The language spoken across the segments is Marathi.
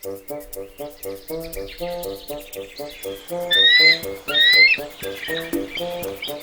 Thank you.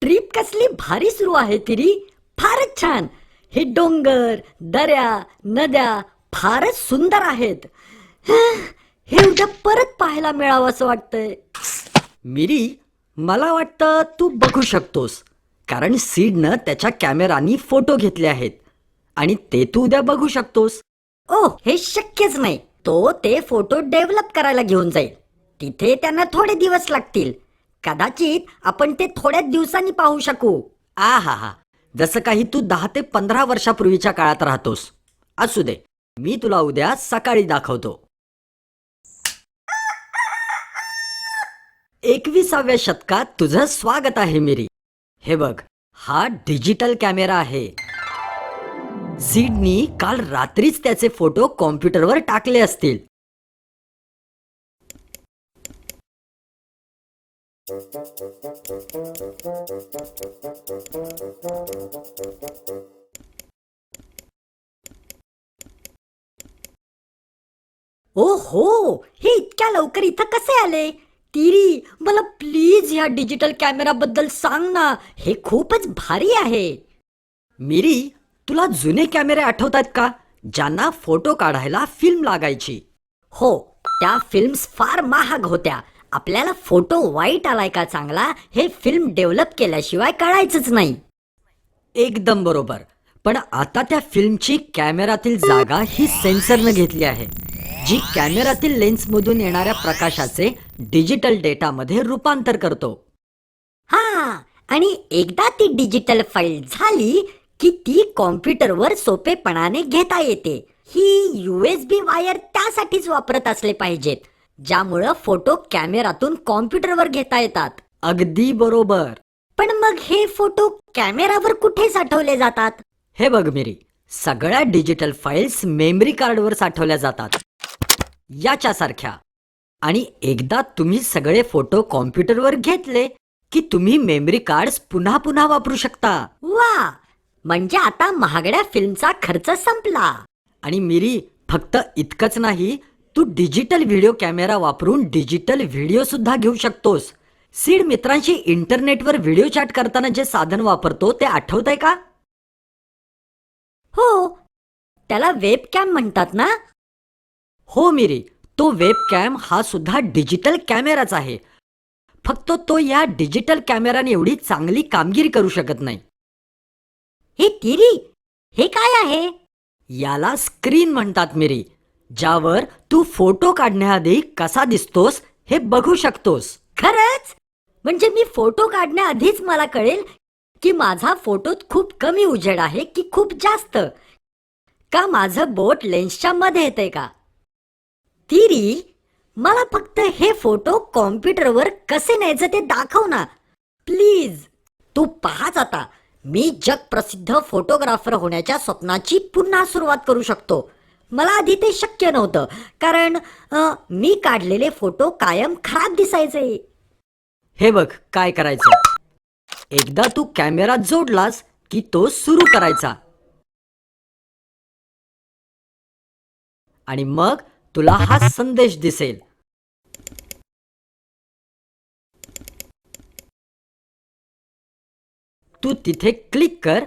ट्रिप कसली भारी सुरू आहे तिरी. फारच छान. हे डोंगर दऱ्या नद्या फारच सुंदर आहेत. हं, उद्या परत पाहायला मिळावं असं वाटतंय. मिरी मला वाटतं तू बघू शकतोस कारण सीडनं त्याच्या कॅमेरानी फोटो घेतले आहेत आणि ते तू उद्या बघू शकतोस. ओ हे शक्यच नाही. तो ते फोटो डेव्हलप करायला घेऊन जाईल. तिथे त्यांना थोडे दिवस लागतील. कदाचित आपण ते थोड्याच दिवसांनी पाहू शकू. आ हा. हा जसं काही तू दहा ते पंधरा वर्षापूर्वीच्या काळात राहतोस. असू दे. मी तुला उद्या सकाळी दाखवतो. एकविसाव्या शतकात तुझं स्वागत आहे मिरी. हे बघ हा डिजिटल कॅमेरा आहे. सीडनी काल रात्रीच त्याचे फोटो कॉम्प्युटरवर टाकले असतील. ओ हो हे इतक्या लवकर इथं कसे आले? तिरी मला प्लीज ह्या डिजिटल कॅमेरा बद्दल सांग ना. हे खूपच भारी आहे. मिरी तुला जुने कॅमेरे आठवतात का? ज्यांना फोटो काढायला फिल्म लागायची. हो त्या फिल्म्स फार महाग होत्या. आपल्याला फोटो वाईट आलाय का चांगला हे फिल्म डेव्हलप केल्याशिवाय कळायचंच नाही. एकदम बरोबर. पण आता त्या फिल्मची कॅमेरातील जागा ही सेन्सरनं घेतली आहे. जी कॅमेरातील लेन्समधून येणाऱ्या प्रकाशाचे डिजिटल डेटामध्ये रूपांतर करतो. हा आणि एकदा ती डिजिटल फाईल झाली की ती कॉम्प्युटरवर सोपेपणाने घेता येते. ही युएसबी वायर त्यासाठीच वापरत असले पाहिजेत ज्यामुळं फोटो कॅमेरातून कॉम्प्युटरवर घेता येतात. अगदी बरोबर. पण मग हे फोटो कॅमेरावर कुठे साठवले जातात? हे बघ मिरी सगळ्या डिजिटल फाईल्स मेमरी कार्डवर साठवल्या जातात. याच्यासारख्या. आणि एकदा तुम्ही सगळे फोटो कॉम्प्युटरवर घेतले की तुम्ही मेमरी कार्ड्स पुन्हा पुन्हा वापरू शकता. वा! म्हणजे आता महागड्या फिल्मचा खर्च संपला. आणि मिरी फक्त इतकंच नाही तू डिजिटल व्हिडिओ कॅमेरा वापरून डिजिटल व्हिडिओ सुद्धा घेऊ शकतोस. सीड मित्रांशी इंटरनेटवर व्हिडिओ चॅट करताना जे साधन वापरतो ते आठवतंय का? हो. त्याला वेब कॅम म्हणतात ना? हो मिरी तो वेब कॅम हा सुद्धा डिजिटल कॅमेराच आहे. फक्त तो या डिजिटल कॅमेराने एवढी चांगली कामगिरी करू शकत नाही. हे तिरी हे काय आहे? याला स्क्रीन म्हणतात मिरी ज्यावर तू फोटो काढण्याआधी कसा दिसतोस हे बघू शकतोस. खरंच? म्हणजे मी फोटो काढण्याआधीच मला कळेल की माझा फोटोत खूप कमी उजेड आहे की खूप जास्त. का माझं बोट लेन्सच्या मध्ये येते का? तिरी मला फक्त हे फोटो कॉम्प्युटरवर कसे न्यायचं ते दाखव ना. प्लीज तू पाहाच आता. मी जगप्रसिद्ध फोटोग्राफर होण्याच्या स्वप्नाची पुन्हा सुरुवात करू शकतो. मला आधी ते शक्य नव्हतं कारण मी काढलेले फोटो कायम खराब दिसायचे. हे बघ काय करायचं? एकदा तू कॅमेरा जोडलास की तो सुरू करायचा. आणि मग तुला हा संदेश दिसेल. तू तिथे क्लिक कर.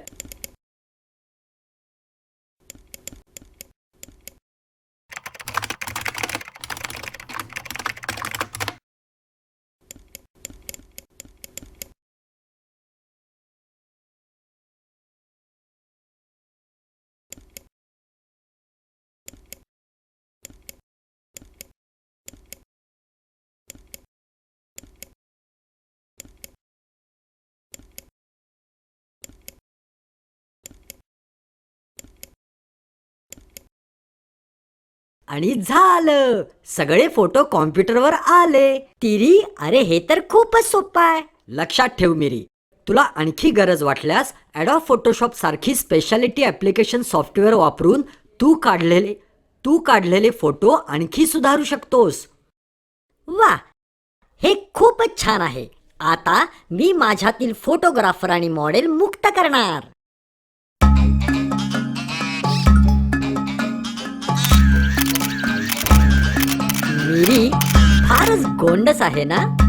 आणि झालं. सगळे फोटो कॉम्प्युटरवर आले. तिरी अरे हे तर खूपच सोपं आहे. लक्षात ठेव मिरी. तुला आणखी गरज वाटल्यास ॲडॉफ फोटोशॉप सारखी स्पेशालिटी ॲप्लिकेशन सॉफ्टवेअर वापरून तू काढलेले तू काढलेले फोटो आणखी सुधारू शकतोस. वा हे खूपच छान आहे. आता मी माझ्यातील फोटोग्राफर आणि मॉडेल मुक्त करणार. मिरी फारच गोंडस आहे ना